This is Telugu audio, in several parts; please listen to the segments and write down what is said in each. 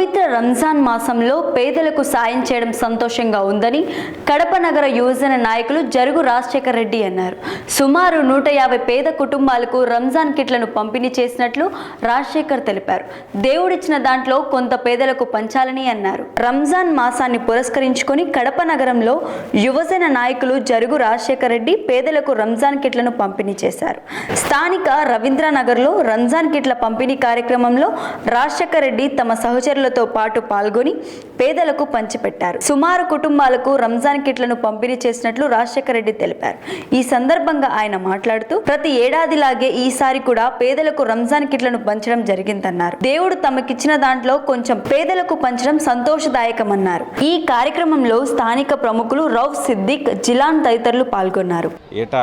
పవిత్ర రంజాన్ మాసంలో పేదలకు సాయం చేయడం సంతోషంగా ఉందని కడప నగర యువజన నాయకులు జరుగు రాజశేఖర్ రెడ్డి అన్నారు. సుమారు నూట యాభై పేద కుటుంబాలకు రంజాన్ కిట్లను పంపిణీ చేసినట్లు రాజశేఖర్ తెలిపారు. దేవుడిచ్చిన దాంట్లో కొంత పేదలకు పంచాలని అన్నారు. రంజాన్ మాసాన్ని పురస్కరించుకొని కడప నగరంలో యువజన నాయకులు జరుగు రాజశేఖర్ రెడ్డి పేదలకు రంజాన్ కిట్లను పంపిణీ చేశారు. స్థానిక రవీంద్రనగర్లో రంజాన్ కిట్ల పంపిణీ కార్యక్రమంలో రాజశేఖర్ రెడ్డి తమ సహచరులతో పాటు పాల్గొని పేదలకు పంచిపెట్టారు. సుమారు కుటుంబాలకు రంజాన్ కిట్లను పంపిణీ చేసినట్లు రాజశేఖర్ రెడ్డి తెలిపారు. ఈ సందర్భంగా ఆయన మాట్లాడుతూ ప్రతి ఏడాదిలాగే ఈసారి కూడా పేదలకు రంజాన్ కిట్లను పంచడం జరిగిందన్నారు. దేవుడు తమకిచ్చిన దాంట్లో కొంచెం పేదలకు పంచడం సంతోషదాయకమన్నారు. ఈ కార్యక్రమంలో స్థానిక ప్రముఖులు రౌఫ్ సిద్దిక్ జిలాన్ తదితరులు పాల్గొన్నారు. ఏటా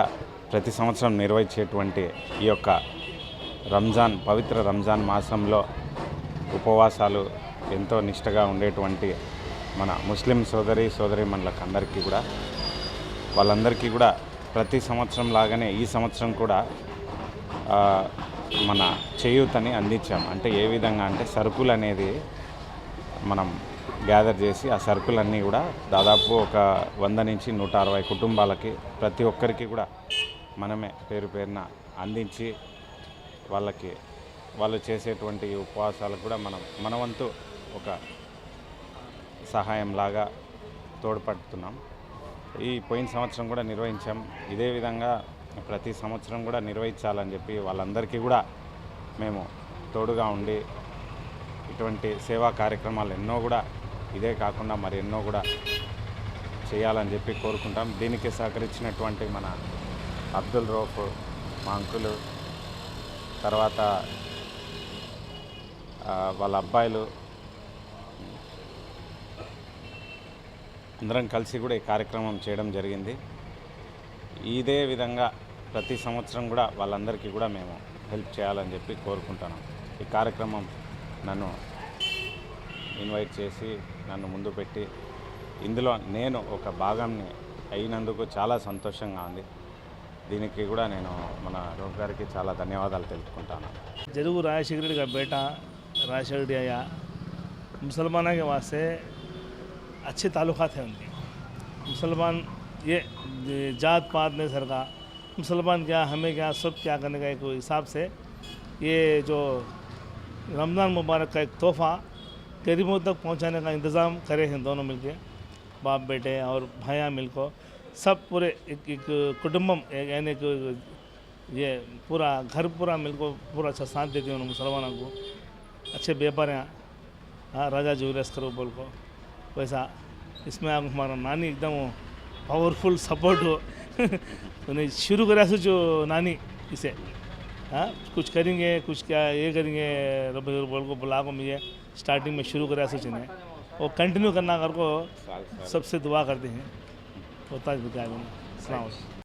ప్రతి సంవత్సరం నిర్వహించేటువంటి ఈ యొక్క రంజాన్ పవిత్ర రంజాన్ మాసంలో ఉపవాసాలు ఎంతో నిష్టగా ఉండేటువంటి మన ముస్లిం సోదరి సోదరి మనలకు అందరికీ కూడా వాళ్ళందరికీ కూడా ప్రతి సంవత్సరం లాగానే ఈ సంవత్సరం కూడా మన చేయూతని అందించాం. అంటే ఏ విధంగా అంటే సరుకులు అనేది మనం గ్యాదర్ చేసి ఆ సరుకులన్నీ కూడా దాదాపు ఒక వంద నుంచి నూట అరవై కుటుంబాలకి ప్రతి ఒక్కరికి కూడా మనమే పేరు పేరున అందించి వాళ్ళకి వాళ్ళు చేసేటువంటి ఉపవాసాలకు కూడా మనం మన వంతు ఒక సహాయంలాగా తోడ్పడుతున్నాం. ఈ పోయిన సంవత్సరం కూడా నిర్వహించాం. ఇదే విధంగా ప్రతి సంవత్సరం కూడా నిర్వహించాలని చెప్పి వాళ్ళందరికీ కూడా మేము తోడుగా ఉండి ఇటువంటి సేవా కార్యక్రమాలు ఎన్నో కూడా ఇదే కాకుండా మరి ఎన్నో కూడా చేయాలని చెప్పి కోరుకుంటాం. దీనికి సహకరించినటువంటి మన అబ్దుల్ రౌఫ్ మా అంకులు తర్వాత వాళ్ళ అబ్బాయిలు అందరం కలిసి కూడా ఈ కార్యక్రమం చేయడం జరిగింది. ఇదే విధంగా ప్రతి సంవత్సరం కూడా వాళ్ళందరికీ కూడా మేము హెల్ప్ చేయాలని చెప్పి కోరుకుంటాను ఈ కార్యక్రమం నన్ను ఇన్వైట్ చేసి నన్ను ముందు పెట్టి ఇందులో నేను ఒక భాగంని అయినందుకు చాలా సంతోషంగా ఉంది. దీనికి కూడా నేను మన రోగ్ గారికి చాలా ధన్యవాదాలు తెలుపుకుంటాను. జరువు రాజశేఖరుడిగా బేట రాజశేఖరుడి అయ్యా ముసల్మానాగా వాస్తే अच्छे ताल्लुकात हैं उनके। मुसलमान ये जात पात नहीं सर का मुसलमान क्या, हमें क्या, सब क्या करने का एक हिसाब से ये जो रमज़ान मुबारक का एक तोहफ़ा गरीबों तक पहुँचाने का इंतज़ाम करे हैं दोनों मिलके, बाप बेटे और भाइयाँ मिलकर सब पूरे एक एक कुटुम्बम यानी एक ये पूरा घर पूरा मिलकर पूरा अच्छा साथ देते हैं उन मुसलमानों को। अच्छे व्यापार हैं हाँ राजा ज्वेलर्स करो, बोल को। वैसा इसमें आप हमारा नानी एकदम पावरफुल सपोर्ट हो। उन्हें शुरू करा सो जो नानी इसे। हाँ कुछ करेंगे कुछ क्या ये करेंगे रब बोल को बुला को मुझे स्टार्टिंग में शुरू करा सो चुने। वो कंटिन्यू करना कर को सबसे दुआ करते हैं। होता है